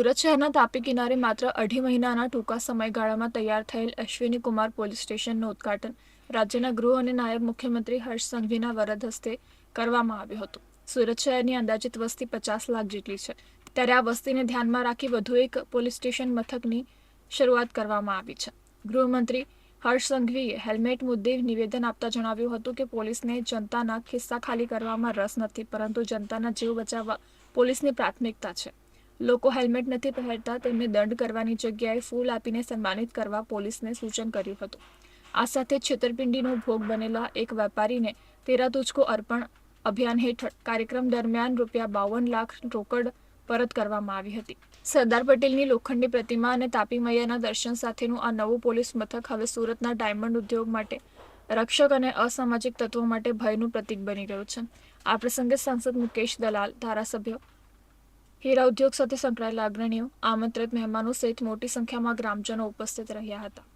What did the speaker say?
સુરત શહેરના તાપી કિનારે માત્ર અઢી મહિનાના ટૂંકા સમયગાળામાં તૈયાર થયેલ અશ્વિની કુમાર પોલીસ સ્ટેશનનું ઉદ્ઘાટન રાજ્યના ગૃહ અને નાયબ મુખ્યમંત્રી હર્ષ સંઘવીના વરદ હસ્તે કરવામાં આવ્યું હતું. સુરત શહેરની અંદાજિત વસ્તી પચાસ લાખ જેટલી છે. ત્યારે આ વસ્તીને ધ્યાનમાં રાખી વધુ એક પોલીસ સ્ટેશન મથકની શરૂઆત કરવામાં આવી છે. ગૃહમંત્રી હર્ષ સંઘવીએ હેલ્મેટ મુદ્દે નિવેદન આપતા જણાવ્યું હતું કે પોલીસને જનતાના ખિસ્સા ખાલી કરવામાં રસ નથી, પરંતુ જનતાના જીવ બચાવવા પોલીસની પ્રાથમિકતા છે. લોકો હેલ્મેટ નથી પહેરતા, તેમને દંડ કરવાની જગ્યાએ ફૂલ આપીને સન્માનિત કરવા પોલીસને સૂચન કર્યું હતું. આ સાથે છેતરપિંડીનો ભોગ બનેલા એક વેપારીને તેરા તુજકો અર્પણ અભિયાન હેઠળ કાર્યક્રમ દરમિયાન રૂપિયા બાવન લાખ રોકડ પરત કરવામાં આવી હતી. સરદાર પટેલની લોખંડી પ્રતિમા અને તાપી મૈયાના દર્શન સાથેનું આ નવું પોલીસ મથક હવે સુરતના ડાયમંડ ઉદ્યોગ માટે રક્ષક અને અસામાજિક તત્વો માટે ભયનું પ્રતીક બની ગયું છે. આ પ્રસંગે સાંસદ મુકેશ દલાલ, ધારાસભ્ય હીરા ઉદ્યોગ સાથે સંકળાયેલા અગ્રણીઓ આમંત્રિત મહેમાનો સહિત મોટી સંખ્યામાં ગ્રામજનો ઉપસ્થિત રહ્યા હતા.